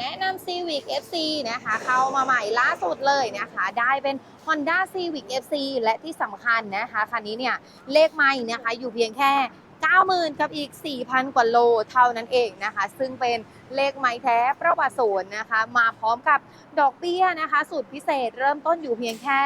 แนะนำ Civic FC นะคะ เข้ามาใหม่ล่าสุดเลยนะคะ ได้เป็น Honda Civic FC และที่สำคัญนะคะคันนี้เนี่ยเลขไม่นะคะอยู่เพียงแค่ 90,000 กับอีก 4,000 กว่าโลเท่านั้นเองนะคะ ซึ่งเป็นเลขไม้แท้ประวัติศูนย์นะคะ มาพร้อมกับดอกเบี้ยนะคะสูตรพิเศษเริ่มต้นอยู่เพียงแค่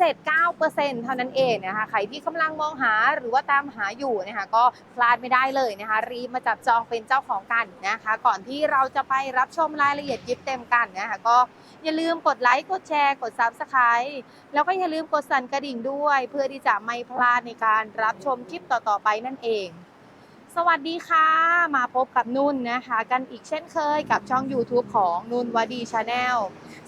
2.79%เท่านั้นเองนะคะใครที่กำลังมองหาหรือว่าตามหาอยู่นะคะก็พลาดไม่ได้เลยนะคะ รีบมาจับจองเป็นเจ้าของกันนะคะ ก่อนที่เราจะไปรับชมรายละเอียดยิบเต็มกันนะคะก็อย่าลืมกดไลค์กดแชร์กดซับสไคร b e แล้วก็อย่าลืมกดสั่นกระดิ่งด้วย เพื่อที่จะไม่พลาดในการรับชมคลิปต่อๆไปนั่นเอง สวัสดีค่ะ มาพบกับนุ่นนะคะ กันอีกเช่นเคยกับช่อง YouTube ของนุ่นวดีชาแนล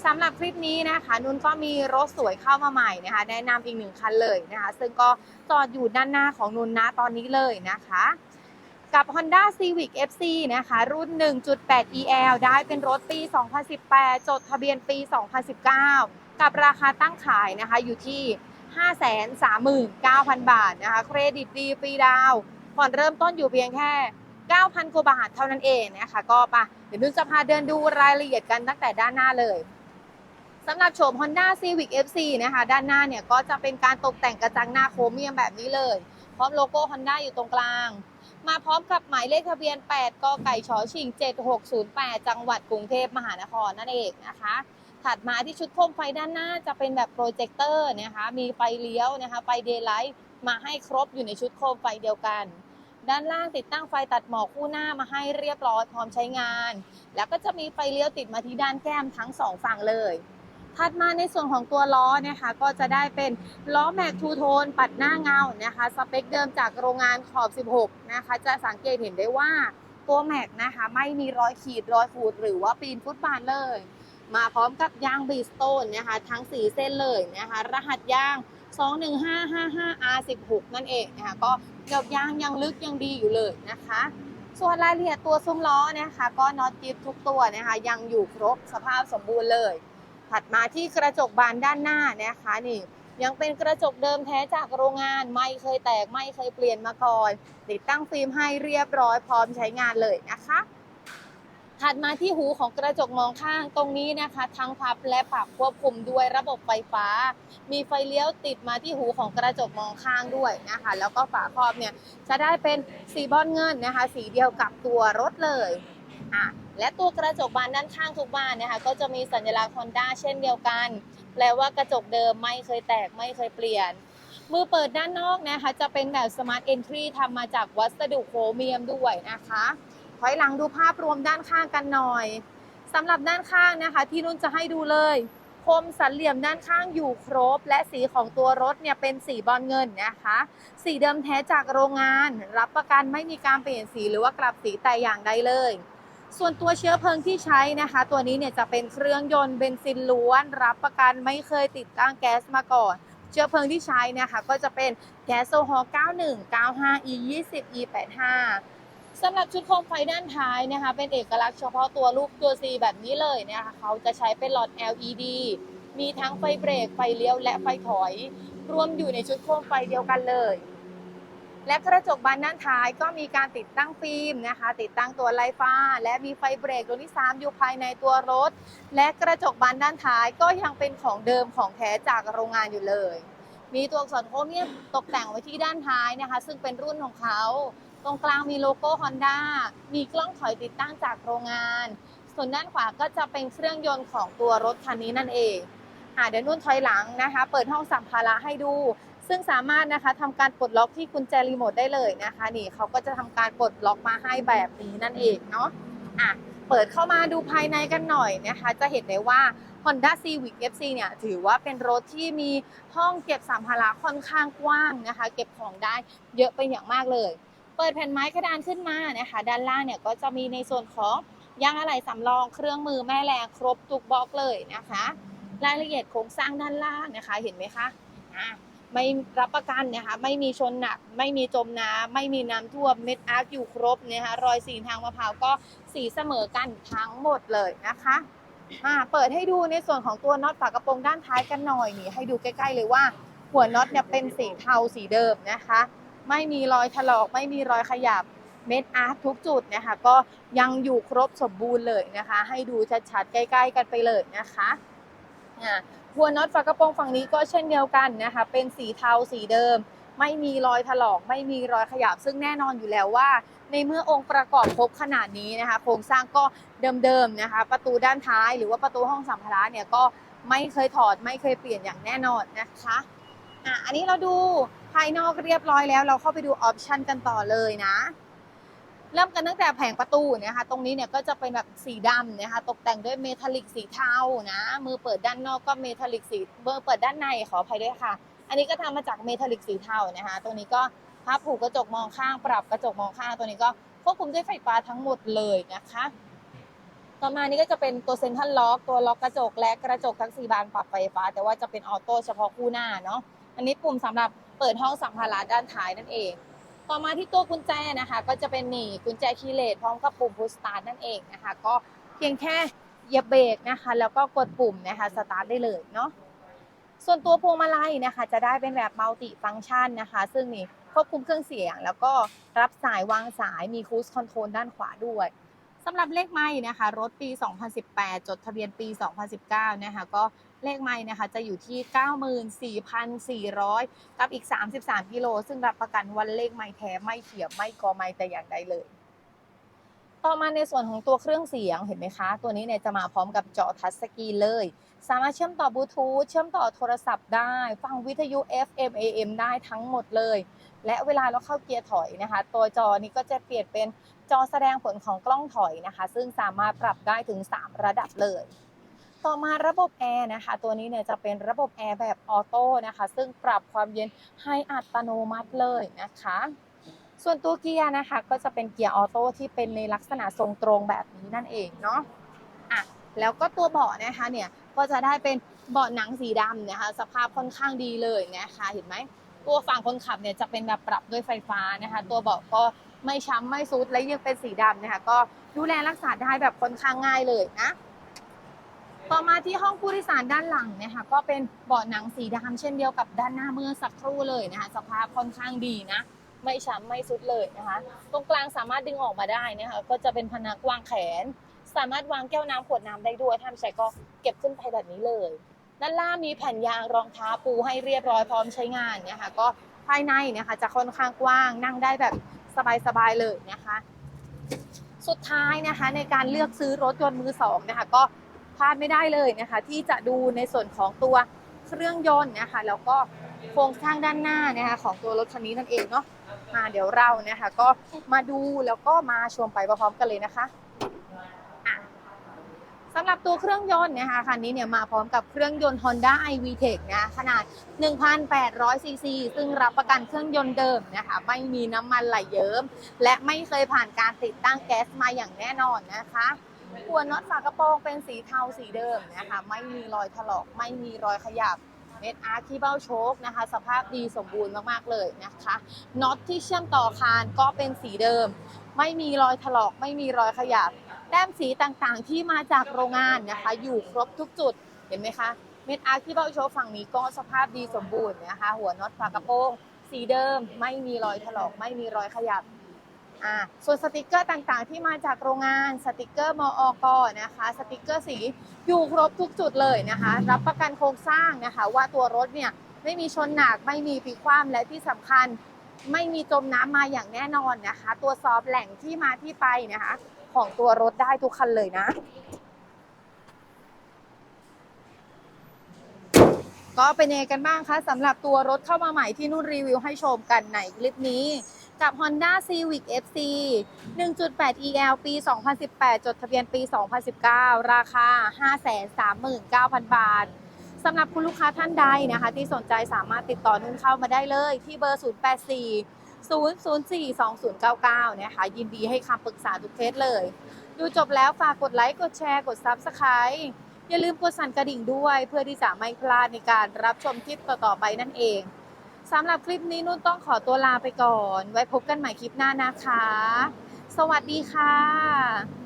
สำหรับคลิปนี้นะคะ นุ่นก็มีรถสวยเข้ามาใหม่นะคะ แนะนำอีกหนึ่งคันเลยนะคะ ซึ่งก็จอดอยู่ด้านหน้าของนุ่นนะตอนนี้เลยนะคะ กับ Honda Civic FC นะคะ รุ่น 1.8 EL ได้เป็นรถปี 2018 จดทะเบียนปี 2019 กับราคาตั้งขายนะคะอยู่ที่ 539,000 บาทนะคะ เครดิตดีฟรีดาว ผ่อนเริ่มต้นอยู่เพียงแค่ 9,000กว่าบาทเท่านั้นเองนะคะ ก็ปะเดี๋ยวนุ่นจะพาเดินดูรายละเอียดกันตั้งแต่ด้านหน้าเลยสำหรับโฉม Honda Civic FC นะคะ ด้านหน้าเนี่ยก็จะเป็นการตกแต่งกระจังหน้าโครเมียมแบบนี้เลย พร้อมโลโก้ Honda อยู่ตรงกลาง มาพร้อมกับหมายเลขทะเบียน 8 กไก่ชอชิง 7608 จังหวัดกรุงเทพมหานครนั่นเองนะคะ ถัดมาที่ชุดโคมไฟด้านหน้าจะเป็นแบบโปรเจคเตอร์นะคะ มีไฟเลี้ยวนะคะ ไฟเดย์ไลท์มาให้ครบอยู่ในชุดโคมไฟเดียวกัน ด้านล่างติดตั้งไฟตัดหมอกคู่หน้ามาให้เรียบร้อยพร้อมใช้งาน แล้วก็จะมีไฟเลี้ยวติดมาที่ด้านแก้มทั้งสองฝั่งเลยถัดมาในส่วนของตัวล้อนะคะ ก็จะได้เป็นล้อแม็กทูโทนปัดหน้าเงานะคะ สเปคเดิมจากโรงงานขอบ 16 นะคะ จะสังเกตเห็นได้ว่าตัวแม็กนะคะ ไม่มีรอยขีดรอยขูดหรือว่าปีนฟุตบาทเลย มาพร้อมกับยางบีสโตนนะคะ ทั้ง 4 เส้นเลยนะคะ รหัสยาง 21555R16 นั่นเองนะคะก็เกือบยางยังลึกยังดีอยู่เลยนะคะ ส่วนรายละเอียดตัวซุ้มล้อนะคะก็น็อตจิ๊บทุกตัวนะคะยังอยู่ครบสภาพสมบูรณ์เลย ถัดมาที่กระจกบานด้านหน้านะคะนี่ยังเป็นกระจกเดิมแท้จากโรงงานไม่เคยแตกไม่เคยเปลี่ยนมาก่อนติดตั้งฟิล์มให้เรียบร้อยพร้อมใช้งานเลยนะคะ ถัดมาที่หูของกระจกมองข้างตรงนี้นะคะ ทั้งพับและปรับควบคุมด้วยระบบไฟฟ้า มีไฟเลี้ยวติดมาที่หูของกระจกมองข้างด้วยนะคะ แล้วก็ฝาครอบเนี่ยจะได้เป็นสีบอลเงินนะคะ สีเดียวกับตัวรถเลยอะและตัวกระจกบานด้านข้างทุกบานนะคะ ก็จะมีสัญลักษณ์ Honda เช่นเดียวกัน แปลว่ากระจกเดิมไม่เคยแตกไม่เคยเปลี่ยน มือเปิดด้านนอกนะคะ จะเป็นแบบ Smart Entry ทำมาจากวัสดุโครเมียมด้วยนะคะ ถอยหลังดูภาพรวมด้านข้างกันหน่อยสำหรับด้านข้างนะคะ ที่นุ่นจะให้ดูเลยคมสันเหลี่ยมด้านข้างอยู่ครบ และสีของตัวรถเนี่ยเป็นสีบอลเงินนะคะ สีเดิมแท้จากโรงงาน รับประกันไม่มีการเปลี่ยนสีหรือว่ากลับสีแต่อย่างใดเลย ส่วนตัวเชื้อเพลิงที่ใช้นะคะ ตัวนี้เนี่ยจะเป็นเครื่องยนต์เบนซินล้วน รับประกันไม่เคยติดตั้งแก๊สมาก่อน เชื้อเพลิงที่ใช้นะคะ ก็จะเป็นแก๊สโซฮอล์91 95 E 20 E 85 สำหรับชุดโคมไฟด้านท้ายนะคะ เป็นเอกลักษณ์เฉพาะตัวลูกตัว C แบบนี้เลยนะคะเขาจะใช้เป็นหลอด LED มีทั้งไฟเบรก ไฟเลี้ยว และไฟถอย รวมอยู่ในชุดโคมไฟเดียวกันเลย และกระจกบานด้านท้ายก็มีการติดตั้งฟิล์มนะคะ ติดตั้งตัวไลฟ้า และมีไฟเบรกตัวที่ 3 อยู่ภายในตัวรถ และกระจกบานด้านท้ายก็ยังเป็นของเดิมของแท้จากโรงงานอยู่เลย มีตัวอักษรโครเมียมตกแต่งไว้ที่ด้านท้ายนะคะ ซึ่งเป็นรุ่นของเขา ตรงกลางมีโลโก้ Honda มีกล้องถอยติดตั้งจากโรงงาน ส่วนด้านขวาก็จะเป็นเครื่องยนต์ของตัวรถคันนี้นั่นเองอะเดี๋ยวนุ่นถอยหลังนะคะ เปิดห้องสัมภาระให้ดู ซึ่งสามารถนะคะทำการปลดล็อกที่กุญแจรีโมทได้เลยนะคะนี่เขาก็จะทำการปลดล็อกมาให้แบบนี้นั่นเองเนาะอะเปิดเข้ามาดูภายในกันหน่อยนะคะ จะเห็นได้ว่า Honda Civic FC เนี่ยถือว่าเป็นรถที่มีห้องเก็บสัมภาระค่อนข้างกว้างนะคะ เก็บของได้เยอะเป็นอย่างมากเลย เปิดแผ่นไม้กระดานขึ้นมานะคะ ด้านล่างเนี่ยก็จะมีในส่วนของยางอะไหล่สำรองเครื่องมือแม่แรงครบทุกบล็อกเลยนะคะ รายละเอียดโครงสร้างด้านล่างนะคะเห็นไหมคะอะไม่รับประกันนะคะไม่มีชนหนัก ไม่มีจมน้ำไม่มีน้ำท่วมเม็ดอาร์คอยู่ครบนะคะรอยสีทางมะพร้าวก็สีเสมอกันทั้งหมดเลยนะคะอ่าเปิดให้ดูในส่วนของตัวน็อตฝากระโปรงด้านท้ายกันหน่อยนี่ให้ดูใกล้ ๆ เลยว่า หัวน็อตเนี่ยเป็นสีเทาสีเดิมนะคะ ไม่มีรอยถลอกไม่มีรอยขยับเม็ดอาร์ตทุกจุดนะคะก็ยังอยู่ครบสมบูรณ์เลยนะคะ ให้ดูชัดๆใกล้ๆกันไปเลยนะคะอ่าหัวน็อตฝากระโปรงฝั่งนี้ก็เช่นเดียวกันนะคะ เป็นสีเทาสีเดิม ไม่มีรอยถลอก ไม่มีรอยขยับ ซึ่งแน่นอนอยู่แล้วว่า ในเมื่อองค์ประกอบครบขนาดนี้นะคะ โครงสร้างก็เดิมๆนะคะ ประตูด้านท้ายหรือว่าประตูห้องสัมภาระเนี่ยก็ไม่เคยถอดไม่เคยเปลี่ยนอย่างแน่นอนนะคะอะอันนี้เราดู ภายนอกเรียบร้อยแล้ว เราเข้าไปดูออปชันกันต่อเลยนะ เริ่มกันตั้งแต่แผงประตูนะคะ ตรงนี้เนี่ยก็จะเป็นแบบสีดำนะคะ ตกแต่งด้วยเมทัลลิกสีเทานะ มือเปิดด้านนอกก็เมทัลลิกสีเบอร์เปิดด้านในขออภัยด้วยค่ะ อันนี้ก็ทำมาจากเมทัลลิกสีเทานะคะ ตรงนี้ก็พับผูกกระจกมองข้าง ปรับกระจกมองข้าง ตัวนี้ก็ควบคุมด้วยไฟฟ้าทั้งหมดเลยนะคะ ต่อมานี้ก็จะเป็นตัวเซ็นทรัลล็อก ตัวล็อกกระจกและกระจกทั้งสี่บานปรับไฟฟ้า แต่ว่าจะเป็นออโต้เฉพาะคู่หน้าเนาะ อันนี้ปุ่มสำหรับเปิดห้องสัมภาระด้านท้ายนั่นเอง ต่อมาที่ตัวกุญแจนะคะ ก็จะเป็นนี่กุญแจคีย์เลสพร้อมกับปุ่มพุชสตาร์ทนั่นเองนะคะ ก็เพียงแค่เหยียบเบรกนะคะ แล้วก็กดปุ่มนะคะสตาร์ทได้เลยเนาะส่วนตัวพวงมาลัยนะคะ จะได้เป็นแบบมัลติฟัง c t ชันนะคะ ซึ่งนี่ควบคุมเครื่องเสียง แล้วก็รับสายวางสายมีคูสคอนโทรลด้านขวาด้วย สำหรับเลขไม้นะคะ รถปี 2018 จดทะเบียนปี 2019 นะคะ ก็เลขไม้นะคะ จะอยู่ที่ 94,400 กับอีก 33 กิโล ซึ่งรับประกันวันเลขไม้แท้ไม่เถียมไม่กอไม้แต่อย่างใดเลย ต่อมาในส่วนของตัวเครื่องเสียงเห็นไหมคะ ตัวนี้เนี่ยจะมาพร้อมกับจอทัชสกรีนเลย สามารถเชื่อมต่อบลูทูธเชื่อมต่อโทรศัพท์ได้ ฟังวิทยุ FM AM ได้ทั้งหมดเลย และเวลาเราเข้าเกียร์ถอยนะคะ ตัวจอนี้ก็จะเปลี่ยนเป็นจอแสดงผลของกล้องถอยนะคะ ซึ่งสามารถปรับได้ถึง 3 ระดับเลย ต่อมาระบบแอร์นะคะ ตัวนี้เนี่ยจะเป็นระบบแอร์แบบออโต้นะคะ ซึ่งปรับความเย็นให้อัตโนมัติเลยนะคะ ส่วนตัวเกียร์นะคะก็จะเป็นเกียร์ออโต้ที่เป็นในลักษณะทรงตรงแบบนี้นั่นเองเนาะอะแล้วก็ตัวเบาะนะคะเนี่ยก็จะได้เป็นเบาะหนังสีดำนะคะ สภาพค่อนข้างดีเลยนะคะเห็นไหมตัวฝั่งคนขับเนี่ยจะเป็นแบบปรับด้วยไฟฟ้านะคะ ตัวเบาะก็ไม่ช้ำไม่ซุดและยังเป็นสีดำนะคะ ก็ดูแลรักษาได้แบบค่อนข้างง่ายเลยนะ ต่อมาที่ห้องผู้โดยสารด้านหลังนะคะ ก็เป็นเบาะหนังสีดำเช่นเดียวกับด้านหน้าเมื่อสักครู่เลยนะคะ สภาพค่อนข้างดีนะ ไม่ช้ำไม่สุดเลยนะคะ ตรงกลางสามารถดึงออกมาได้นะคะ ก็จะเป็นพนักวางแขน สามารถวางแก้วน้ำขวดน้ำได้ด้วยถ้าไม่ใช้ก็เก็บขึ้นไปแบบนี้เลย ด้านล่างมีแผ่นยางรองเท้าปูให้เรียบร้อยพร้อมใช้งานนะคะ ก็ภายในนะคะ จะค่อนข้างกว้างนั่งได้แบบสบายๆเลยนะคะ สุดท้ายนะคะในการเลือกซื้อรถยนต์มือสองนะคะ ก็พลาดไม่ได้เลยนะคะ ที่จะดูในส่วนของตัวเครื่องยนต์นะคะ แล้วก็โครงสร้างด้านหน้านะคะของตัวรถคันนี้นั่นเองเนาะ มาเดี๋ยวเรานะคะ ก็มาดูแล้วก็มาชมไปพร้อมกันเลยนะคะอะสำหรับตัวเครื่องยนต์นะคะคันนี้เนี่ยมาพร้อมกับเครื่องยนต์ Honda iVTEC นะขนาด 1,800 ซีซีซึ่งรับประกันเครื่องยนต์เดิมนะคะไม่มีน้ำมันไหลเยิ้ม และไม่เคยผ่านการติดตั้งแก๊สมาอย่างแน่นอนนะคะหัวน็อตฝากระโปรงเป็นสีเทาสีเดิมนะคะไม่มีรอยถลอกไม่มีรอยขยับ เม็ดอาร์ที่เบ้าโชคนะคะ สภาพดีสมบูรณ์มากๆเลยนะคะน็อตที่เชื่อมต่อคานก็เป็นสีเดิม ไม่มีรอยถลอกไม่มีรอยขยับ แต้มสีต่างๆที่มาจากโรงงานนะคะ อยู่ครบทุกจุดเห็นไหมคะเม็ดอาร์ที่เบ้าโชคฝั่งนี้ก็สภาพดีสมบูรณ์นะคะ หัวน็อตฝากระโปรงสีเดิม ไม่มีรอยถลอกไม่มีรอยขยับ อ่าส่วนสติกเกอร์ต่างๆ ที่มาจากโรงงานสติกเกอร์มออกนะคะสติกเกอร์สีอยู่ครบทุกจุดเลยนะคะ รับประกันโครงสร้างนะคะ ว่าตัวรถเนี่ยไม่มีชนหนักไม่มีพลิกคว่ำและที่สำคัญไม่มีจมน้ำมาอย่างแน่นอนนะคะ ตัวซอฟแหล่งที่มาที่ไปนะคะ ของตัวรถได้ทุกคันเลยนะ ก็เป็นยังไงกันบ้างคะสำหรับตัวรถเข้ามาใหม่ที่นุ่นรีวิวให้ชมกันในคลิปนี้ กับ Honda Civic FC 1.8 EL ปี 2018 จดทะเบียนปี 2019 ราคา 539,000 บาทสำหรับคุณลูกค้าท่านใดนะคะ ที่สนใจสามารถติดต่อนุ่นเข้ามาได้เลยที่เบอร์ 084 004 2099 นะคะ ยินดีให้คำปรึกษาทุกเคสเลย ดูจบแล้วฝากกดไลค์ กดแชร์ กด Subscribe อย่าลืมกดสั่นกระดิ่งด้วย เพื่อที่จะไม่พลาดในการรับชมคลิปต่อๆไปนั่นเอง สำหรับคลิปนี้นุ่นต้องขอตัวลาไปก่อน ไว้พบกันใหม่คลิปหน้านะคะ สวัสดีค่ะ